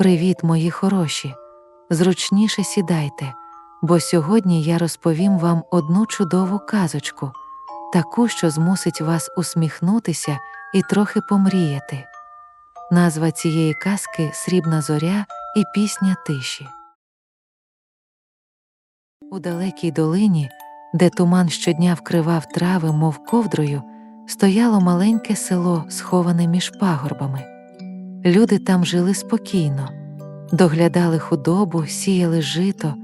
Привіт, мої хороші. Зручніше сідайте, бо сьогодні я розповім вам одну чудову казочку, таку, що змусить вас усміхнутися і трохи помріяти. Назва цієї казки Срібна зоря і пісня тиші. У далекій долині, де туман щодня вкривав трави, мов ковдрою, стояло маленьке село, сховане між пагорбами. Люди там жили спокійно, доглядали худобу, сіяли жито,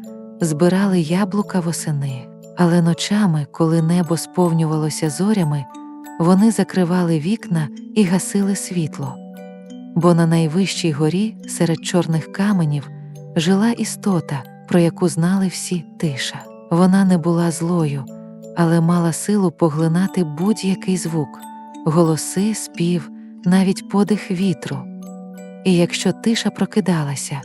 збирали яблука восени, але ночами, коли небо сповнювалося зорями, вони закривали вікна і гасили світло. Бо на найвищій горі, серед чорних каменів, жила істота, про яку знали всі тиша. Вона не була злою, але мала силу поглинати будь-який звук, голоси, спів, навіть подих вітру. І якщо тиша прокидалася,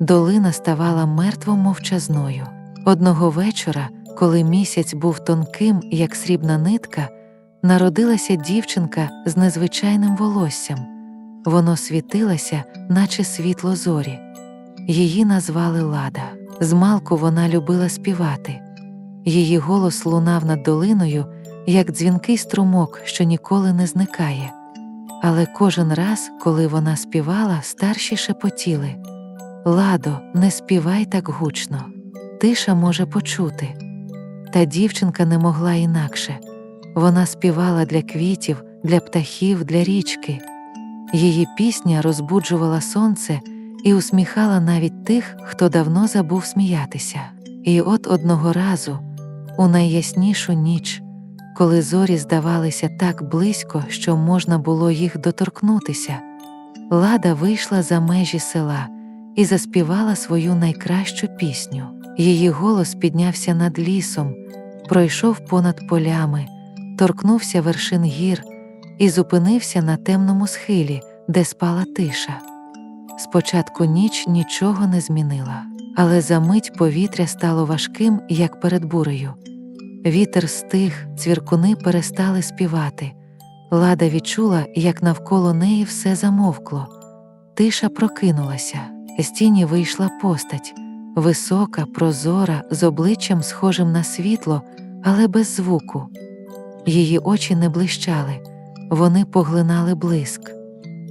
долина ставала мертво мовчазною. Одного вечора, коли місяць був тонким, як срібна нитка, народилася дівчинка з незвичайним волоссям. Воно світилося, наче світло зорі. Її назвали Лада. Змалку вона любила співати. Її голос лунав над долиною, як дзвінкий струмок, що ніколи не зникає. Але кожен раз, коли вона співала, старші шепотіли Ладо, не співай так гучно, тиша може почути. Та дівчинка не могла інакше вона співала для квітів, для птахів, для річки. Її пісня розбуджувала сонце і усміхала навіть тих, хто давно забув сміятися. І от одного разу, у найяснішу ніч, коли зорі здавалися так близько, що можна було їх доторкнутися, Лада вийшла за межі села і заспівала свою найкращу пісню. Її голос піднявся над лісом, пройшов понад полями, торкнувся вершин гір і зупинився на темному схилі, де спала тиша. Спочатку ніч нічого не змінила, але за мить повітря стало важким, як перед бурею. Вітер стих, цвіркуни перестали співати. Лада відчула, як навколо неї все замовкло. Тиша прокинулася, з тіні вийшла постать, висока, прозора, з обличчям схожим на світло, але без звуку. Її очі не блищали, вони поглинали блиск.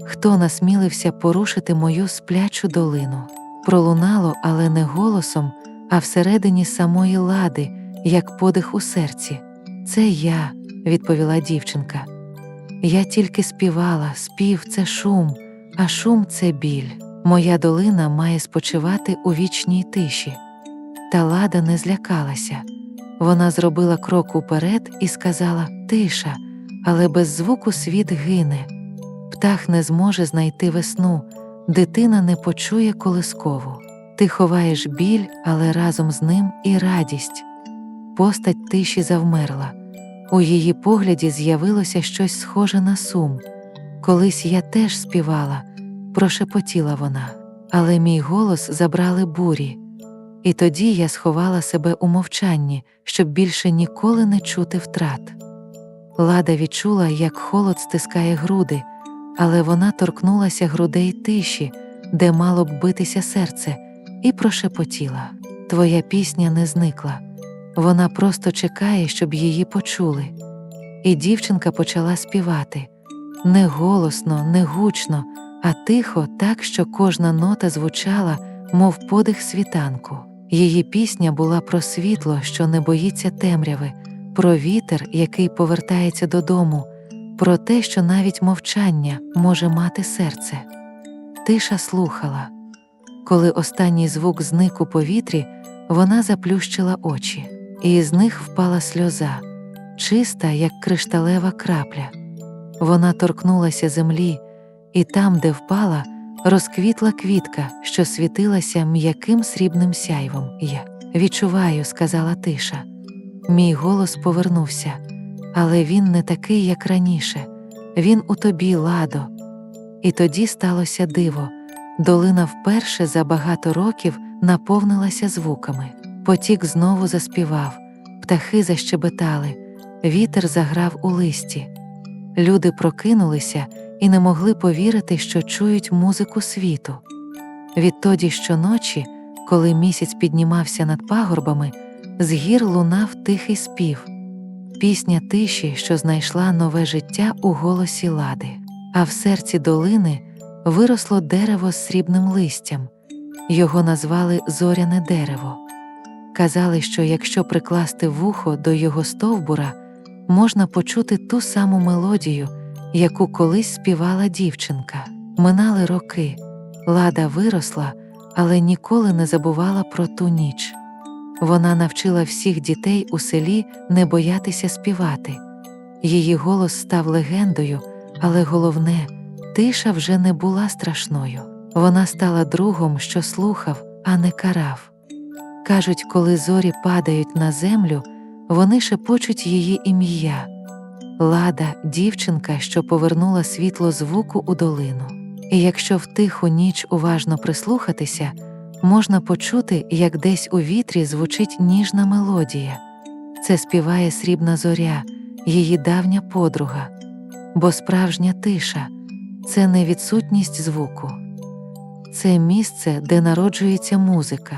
Хто насмілився порушити мою сплячу долину? Пролунало, але не голосом, а всередині самої лади, як подих у серці. Це я, відповіла дівчинка. Я тільки співала, спів це шум, а шум це біль. Моя долина має спочивати у вічній тиші. Та лада не злякалася. Вона зробила крок уперед і сказала Тиша, але без звуку світ гине. Птах не зможе знайти весну, дитина не почує колискову. Ти ховаєш біль, але разом з ним і радість. Постать тиші завмерла. У її погляді з'явилося щось схоже на сум. Колись я теж співала, прошепотіла вона, але мій голос забрали бурі. І тоді я сховала себе у мовчанні, щоб більше ніколи не чути втрат. Лада відчула, як холод стискає груди, але вона торкнулася грудей тиші, де мало б битися серце, і прошепотіла Твоя пісня не зникла. Вона просто чекає, щоб її почули. І дівчинка почала співати не голосно, не гучно, а тихо, так, що кожна нота звучала, мов подих світанку. Її пісня була про світло, що не боїться темряви, про вітер, який повертається додому, про те, що навіть мовчання може мати серце. Тиша слухала. Коли останній звук зник у повітрі, вона заплющила очі, і з них впала сльоза, чиста, як кришталева крапля. Вона торкнулася землі, і там, де впала, розквітла квітка, що світилася м'яким срібним сяйвом. Я відчуваю, сказала тиша. Мій голос повернувся, але він не такий, як раніше. Він у тобі, ладо. І тоді сталося диво. Долина вперше за багато років наповнилася звуками. Потік знову заспівав, птахи защебетали, вітер заграв у листі. Люди прокинулися і не могли повірити, що чують музику світу. Відтоді щоночі, коли місяць піднімався над пагорбами, з гір лунав тихий спів, пісня тиші, що знайшла нове життя у голосі лади, а в серці долини виросло дерево з срібним листям. Його назвали зоряне дерево. Казали, що якщо прикласти вухо до його стовбура, можна почути ту саму мелодію, яку колись співала дівчинка. Минали роки, лада виросла, але ніколи не забувала про ту ніч. Вона навчила всіх дітей у селі не боятися співати. Її голос став легендою, але головне, тиша вже не була страшною. Вона стала другом, що слухав, а не карав. Кажуть, коли зорі падають на землю, вони шепочуть її ім'я. Лада, дівчинка, що повернула світло звуку у долину. І якщо в тиху ніч уважно прислухатися, можна почути, як десь у вітрі звучить ніжна мелодія. Це співає срібна зоря, її давня подруга, бо справжня тиша це не відсутність звуку, це місце, де народжується музика.